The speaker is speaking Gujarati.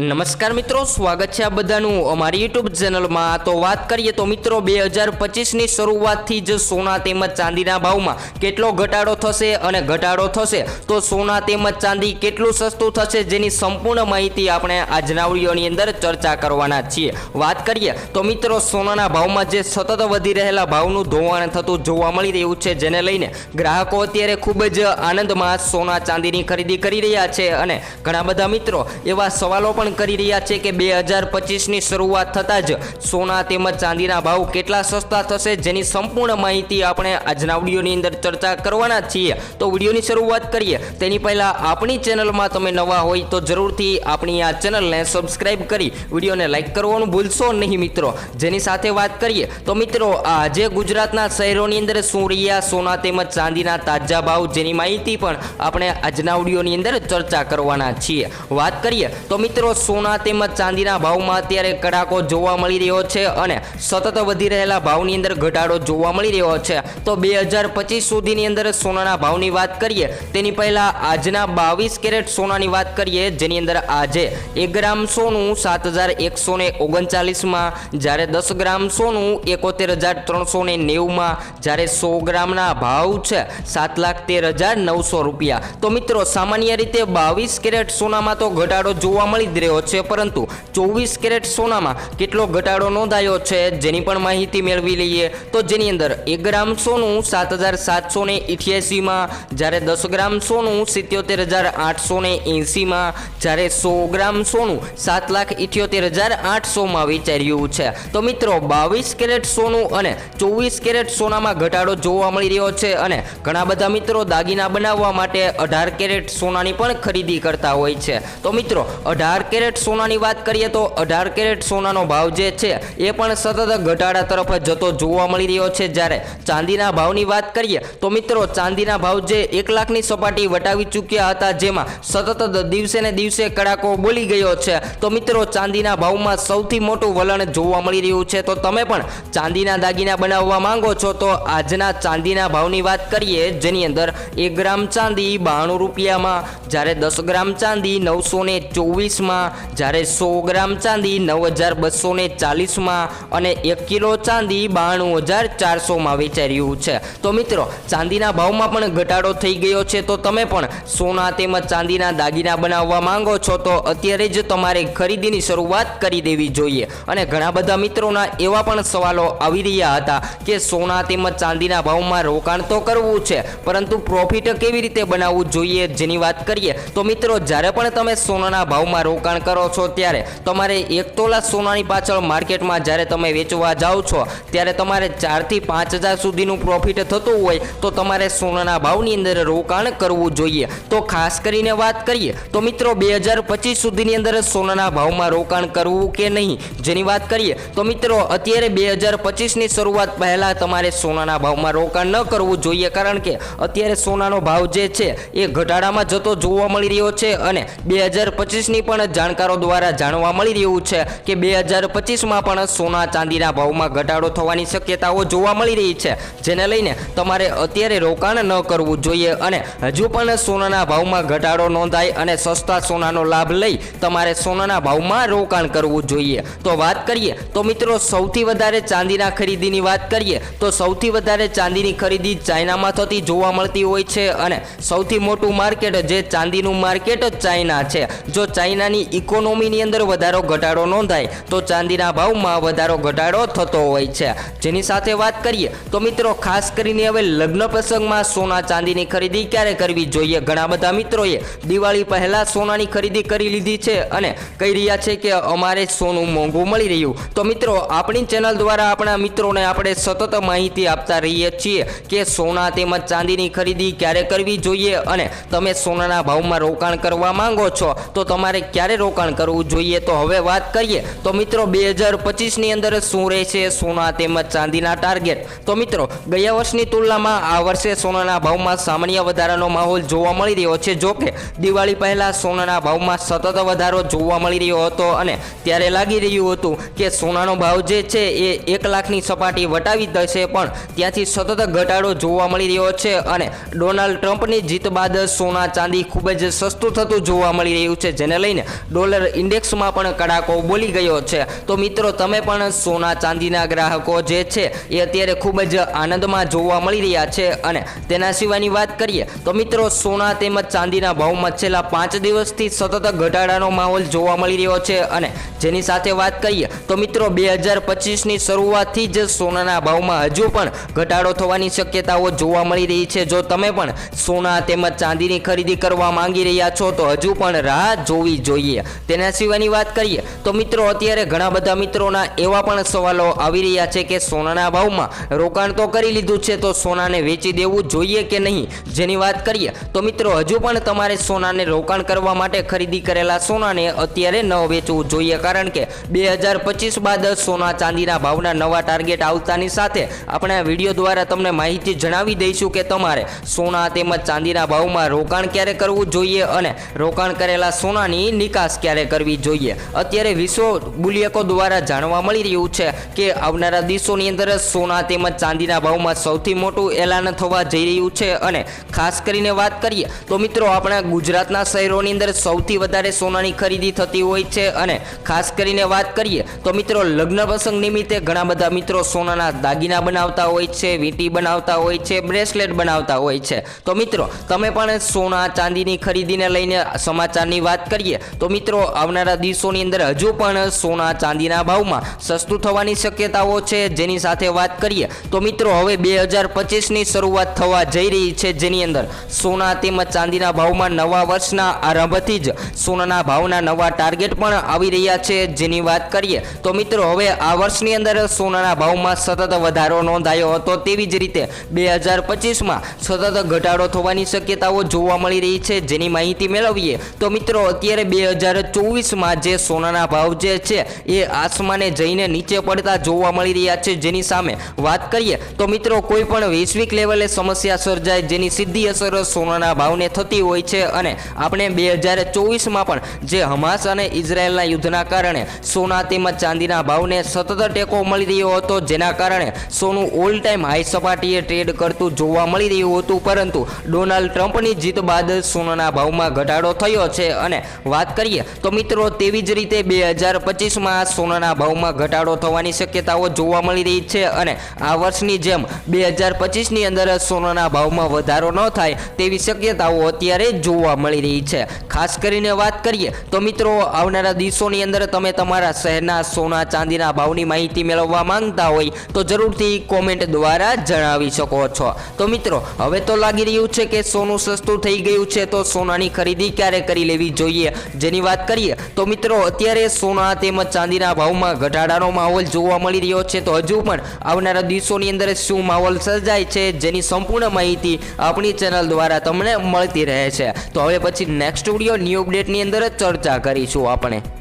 નમસ્કાર મિત્રો, સ્વાગત છે આ બધાનું અમારી યુટ્યુબ ચેનલમાં તો વાત કરીએ તો મિત્રો, બે હજાર પચીસની શરૂઆતથી જ સોના તેમજ ચાંદીના ભાવમાં કેટલો ઘટાડો થશે અને ઘટાડો થશે? તો સોના તેમજ ચાંદી કેટલું સસ્તું થશે જેની સંપૂર્ણ માહિતી આપણે આજના વિડીયોની અંદર ચર્ચા કરવાના છીએ. વાત કરીએ તો મિત્રો, સોનાના ભાવમાં જે સતત વધી રહેલા ભાવનું ધોવાણ થતું જોવા મળી રહ્યું છે, જેને લઈને ગ્રાહકો અત્યારે ખૂબ જ આનંદમાં સોના ચાંદીની ખરીદી કરી રહ્યા છે. અને ઘણા બધા મિત્રો એવા સવાલો પણ કરી રહ્યા છે કે બે હજાર પચીસની શરૂઆત થતાં જ સોના તેમજ ચાંદીના ભાવ કેટલા સસ્તા થશે જેની સંપૂર્ણ માહિતી આપણે આજના વિડીયોની અંદર ચર્ચા કરવાના છીએ. તો વિડીયોની શરૂઆત કરીએ. તેની પહેલાં આપણી ચેનલમાં તમે નવા હોય તો જરૂરથી આપણી આ ચેનલને સબસ્ક્રાઈબ કરી વિડીયોને લાઇક કરવાનું ભૂલશો નહીં મિત્રો. જેની સાથે વાત કરીએ તો મિત્રો, આજે ગુજરાતના શહેરોની અંદર શું રહ્યા સોના તેમજ ચાંદીના તાજા ભાવ જેની માહિતી પણ આપણે આજના વિડીયોની અંદર ચર્ચા કરવાના છીએ. વાત કરીએ તો મિત્રો સોના તેમજ ચાંદીના ભાવમાં અત્યારે કડાકો જોવા મળી રહ્યો છે અને સતત વધી રહેલા ભાવની અંદર ઘટાડો જોવા મળી રહ્યો છે. તો બે હજાર પચીસ સુધીની અંદર સોનાના ભાવની વાત કરીએ, તેની પહેલાં આજના બાવીસ કેરેટ સોનાની વાત કરીએ, જેની અંદર આજે એક ગ્રામ સોનું સાત હજાર એકસો ને ઓગણચાલીસમાં, જ્યારે દસ ગ્રામ સોનું એકોતેર હજાર ત્રણસો ને નેવુંમાં, જ્યારે સો ગ્રામના ભાવ છે સાત લાખ તેર હજાર નવસો રૂપિયા. તો મિત્રો, સામાન્ય રીતે બાવીસ કેરેટ સોનામાં તો ઘટાડો જોવા મળી જ રહ્યો છે, પરંતુ ચોવીસ કેરેટ સોનામાં કેટલો ઘટાડો નોંધાયો છે જેની પણ માહિતી મેળવી લઈએ તો જેની અંદર એક ગ્રામ સોનું સાત હજાર સાતસો ને ઇઠ્યાસીમાં, જ્યારે દસ ગ્રામ સોનું સિત્યોતેર હજાર આઠસો ને એંસીમાં, જ્યારે સો ગ્રામ સોનું સાત લાખ ઇઠ્યોતેર હજાર આઠસોમાં વિચાર્યું છે. તો મિત્રો, બાવીસ કેરેટ સોનું અને ચોવીસ કેરેટ સોનામાં ઘટાડો જોવા મળી રહ્યો છે અને ઘણા બધા મિત્રો દાગીના બનાવવા માટે અઢાર કેરેટ સોનાની પણ ખરીદી કરતા હોય છે. તો મિત્રો, અઢાર કેરેટ સોનાની વાત કરીએ તો અઢાર કેરેટ સોનાનો ભાવ જે છે, એ પણ સતત ઘટાડા તરફ જતો જોવા મળી રહ્યો છે. જ્યારે ચાંદીના ભાવની વાત કરીએ તો મિત્રો, ચાંદીના ભાવ જે એક લાખની સપાટી વટાવી ચૂક્યા હતા, જેમાં સતત દિવસે ને દિવસે કડાકો બોલી ગયો છે. તો મિત્રો, ચાંદીના ભાવમાં સૌથી મોટું વલણ જોવા મળી રહ્યું છે. તો તમે પણ ચાંદીના દાગીના બનાવવા માંગો છો, તો આજના ચાંદીના ભાવની વાત કરીએ, જેની અંદર એક ગ્રામ ચાંદી બાણું રૂપિયામાં, જ્યારે દસ ગ્રામ ચાંદી નવસો ને ચોવીસમાં જ્યારે સો ગ્રામ ચાંદી નવ હજાર બસો ને ચાલીસમાં અને એક કિલો ચાંદી બાણું હજાર ચારસોમાં વેચાઈ રહ્યું છે. તો મિત્રો, ચાંદીના ભાવમાં પણ ઘટાડો થઈ ગયો છે. તો તમે પણ સોના તેમજ ચાંદીના દાગીના બનાવવા માંગો છો, તો અત્યારે જ તમારે ખરીદીની શરૂઆત કરી દેવી જોઈએ. અને ઘણા બધા મિત્રોના એવા પણ સવાલો આવી રહ્યા હતા કે સોના તેમજ ચાંદીના ભાવમાં રોકાણ તો કરવું છે, પરંતુ પ્રોફિટ કેવી રીતે બનાવવું જોઈએ જેની વાત કરીએ, તો મિત્રો, જ્યારે પણ તમે સોનાના ભાવમાં રોકાણ કરો છો ત્યારે તમારે એક તોલા સોનાની પાછળ માર્કેટમાં જ્યારે તમે વેચવા જાઓ છો, ત્યારે તમારે ચારથી પાંચ હજાર સુધીનું પ્રોફિટ થતું હોય તો તમારે સોનાના ભાવની અંદર રોકાણ કરવું જોઈએ. તો ખાસ કરીને વાત કરીએ, તો મિત્રો બે હજાર પચીસ સુધીની અંદર સોનાના ભાવમાં રોકાણ કરવું કે નહીં, જેની વાત કરીએ, તો મિત્રો અત્યારે બે હજાર પચીસની શરૂઆત પહેલાં તમારે સોનાના ભાવમાં રોકાણ ન કરવું જોઈએ, કારણ કે અત્યારે સોનાનો ભાવ જે છે એ ઘટાડામાં જતો જોવા મળી રહ્યો છે અને બે હજાર પચીસની પણ જાણકારો દ્વારા જાણવા મળી રહ્યું છે કે બે હજાર પચીસમાં પણ સોના ચાંદીના ભાવમાં ઘટાડો થવાની શક્યતાઓ જોવા મળી રહી છે, જેને લઈને તમારે અત્યારે રોકાણ ન કરવું જોઈએ અને હજુ પણ સોનાના ભાવમાં ઘટાડો નોંધાય અને સસ્તા સોનાનો લાભ લઈ તમારે સોનાના ભાવમાં રોકાણ કરવું જોઈએ. તો વાત કરીએ, તો મિત્રો સૌથી વધારે ચાંદીના ખરીદીની વાત કરીએ, તો સૌથી વધારે ચાંદીની ખરીદી ચાઇનામાં થતી જોવા મળતી હોય છે અને સૌથી મોટું માર્કેટ જે ચાંદીનું માર્કેટ ચાઇના છે. જો ચાઇનાની ઇકોનોમીની અંદર વધારો ઘટાડો નોંધાય, તો ચાંદીના ભાવમાં વધારો ઘટાડો થતો હોય છે. જેની સાથે વાત કરીએ, તો મિત્રો, ખાસ કરીને હવે લગ્ન પ્રસંગમાં સોના ચાંદીની ખરીદી ક્યારે કરવી જોઈએ? ઘણા બધા મિત્રોએ દિવાળી પહેલાં સોનાની ખરીદી કરી લીધી છે અને કહી રહ્યા છે કે અમારે સોનું મોંઘું મળી રહ્યું. તો મિત્રો, આપણી ચેનલ દ્વારા આપણા મિત્રોને આપણે સતત માહિતી આપતા રહીએ છીએ કે સોના તેમજ ચાંદીની ખરીદી ક્યારે કરવી જોઈએ અને તમે સોનાના ભાવમાં રોકાણ કરવા માંગો છો, તો તમારે ક્યારે રોકાણ કરવું જોઈએ. તો હવે વાત કરીએ, તો મિત્રો બે હજાર પચીસની અંદર શું રહેશે? સોના તેમજ ચાંદીના ટાર્ગેટ તો મિત્રો, ગયા વર્ષની તુલનામાં આ વર્ષે સોનાના ભાવમાં સામાન્ય વધારાનો માહોલ જોવા મળી રહ્યો છે. જોકે દિવાળી પહેલાં સોનાના ભાવમાં સતત વધારો જોવા મળી રહ્યો હતો અને ત્યારે લાગી રહ્યું હતું કે સોનાનો ભાવ જે છે એ એક લાખની સપાટી વટાવી દેશે, પણ ત્યાંથી સતત ઘટાડો જોવા મળી રહ્યો છે અને ડોનાલ્ડ ટ્રમ્પની જીત બાદ સોના ચાંદી ખૂબ જ સસ્તું થતું જોવા મળી રહ્યું છે, જેને લઈને ડોલર ઇન્ડેક્સમાં પણ કડાકો બોલી ગયો છે. તો મિત્રો, તમે પણ સોના ચાંદીના ગ્રાહકો જે છે, એ અત્યારે ખૂબ જ આનંદમાં જોવા મળી રહ્યા છે. અને તેના સિવાયની વાત કરીએ, તો મિત્રો, સોના તેમજ ચાંદીના ભાવમાં છેલ્લા પાંચ દિવસથી સતત ઘટાડાનો માહોલ જોવા મળી રહ્યો છે. અને જેની સાથે વાત કરીએ, તો મિત્રો, બે હજાર પચીસની શરૂઆતથી જ સોનાના ભાવમાં હજુ પણ ઘટાડો થવાની શક્યતાઓ જોવા મળી રહી છે. જો તમે પણ સોના તેમજ ચાંદીની ખરીદી કરવા માંગી રહ્યા છો, તો હજુ પણ રાહ જોવી જોઈએ. તેના સિવાયની વાત કરીએ, તો મિત્રો અત્યારે ઘણા બધા મિત્રોના એવા પણ સવાલો આવી રહ્યા છે કે સોનાના ભાવમાં રોકાણ તો કરી લીધું છે, તો સોનાને વેચી દેવું જોઈએ કે નહીં? જેની વાત કરીએ, તો મિત્રો હજુ પણ તમારે સોનાને રોકાણ કરવા માટે ખરીદી કરેલા સોનાને અત્યારે ન વેચવું જોઈએ, કારણ કે બે હજાર પચીસ બાદ સોના ચાંદીના ભાવના નવા ટાર્ગેટ આવતાની સાથે આપણે વીડિયો દ્વારા તમને માહિતી જણાવી દઈશું કે તમારે સોના તેમજ ચાંદીના ભાવમાં રોકાણ ક્યારે કરવું જોઈએ અને રોકાણ કરેલા સોનાની નિકાસ ક્યારે કરવી જોઈએ? અત્યારે વિશ્વ બુલિયકો દ્વારા જાણવા મળી રહ્યું છે કે આવનારા દિવસોની અંદર સોના તેમજ ચાંદીના ભાવમાં સૌથી મોટું એલાન થવા જઈ રહ્યું છે. અને ખાસ કરીને વાત કરીએ તો મિત્રો, આપણા ગુજરાતના શહેરોની અંદર સૌથી વધારે સોનાની ખરીદી થતી હોય છે. અને ખાસ કરીને વાત કરીએ તો મિત્રો, લગ્ન પ્રસંગ નિમિત્તે ઘણા બધા મિત્રો સોનાના દાગીના બનાવતા હોય છે, વીંટી બનાવતા હોય છે, બ્રેસલેટ બનાવતા હોય છે. તો મિત્રો, તમે પણ સોના, ચાંદીની ખરીદીને લઈને સમાચારની વાત કરીએ તો મિત્રો આવનારા દિવસોની અંદર હજુ પણ સોના ચાંદીના ભાવમાં સસ્તું થવાની શક્યતાઓ છે. જેની સાથે વાત કરીએ તો મિત્રો, હવે બે હજાર પચીસની શરૂઆત થવા જઈ રહી છે જેની અંદર સોના તેમજ ચાંદીના ભાવમાં નવા વર્ષના આરંભથી જ સોનાના ભાવના નવા ટાર્ગેટ પણ આવી રહ્યા છે જેની વાત કરીએ તો મિત્રો, હવે આ વર્ષની અંદર સોનાના ભાવમાં સતત વધારો નોંધાયો હતો તેવી જ રીતે બે હજાર પચીસમાં સતત ઘટાડો થવાની શક્યતાઓ જોવા મળી રહી છે. જેની માહિતી મેળવીએ તો મિત્રો, અત્યારે બે હજાર ચોવીસમાં જે સોનાના ભાવ જે છે એ આસમાને જઈને નીચે પડતા જોવા મળી રહ્યા છે. જેની સામે વાત કરીએ તો મિત્રો કોઈ પણ વૈશ્વિક લેવલે સમસ્યા સર્જાય જેની સીધી અસર સોનાના ભાવને થતી હોય છે અને આપણે બે હજાર ચોવીસમાં પણ જે હમાસ અને ઇઝરાયલના યુદ્ધના કારણે સોના તેમજ ચાંદીના ભાવને સતત ટેકો મળી રહ્યો હતો. જેના કારણે સોનું ઓલ ટાઈમ હાઈ સપાટીએ ટ્રેડ કરતું જોવા મળી રહ્યું હતું. પરંતુ ડોનાલ્ડ ટ્રમ્પની જીત બાદ સોનાના ભાવમાં ઘટાડો થયો છે અને વાત કરીએ તો મિત્રો, તેવી જ રીતે બે હજાર પચીસમાં સોનાના ભાવમાં ઘટાડો થવાની શક્યતાઓ જોવા મળી રહી છે અને આ વર્ષની જેમ બે હજાર પચીસની અંદર સોનાના ભાવમાં વધારો ન થાય તેવી શક્યતાઓ અત્યારે જોવા મળી રહી છે. ખાસ કરીને વાત કરીએ તો મિત્રો, આવનારા દિવસોની અંદર તમે તમારા શહેરના સોના ચાંદીના ભાવની માહિતી મેળવવા માંગતા હોય તો જરૂરથી કોમેન્ટ દ્વારા જણાવી શકો છો. તો મિત્રો, હવે તો લાગી રહ્યું છે કે સોનું સસ્તું થઈ ગયું છે તો સોનાની ખરીદી ક્યારે કરી લેવી જોઈએ? જેની વાત કરીએ, તો મિત્રો અત્યારે સોના તેમજ ચાંદીના ભાવમાં ઘટાડાનો માહોલ જોવા મળી રહ્યો છે. તો હજુ પણ આવનારા દિવસોની અંદર શું માહોલ સર્જાય છે, જેની સંપૂર્ણ માહિતી આપણી ચેનલ દ્વારા તમને મળતી રહે છે. તો હવે પછી નેક્સ્ટ વીડિયો ન્યૂ અપડેટની અંદર ચર્ચા કરીશું આપણે.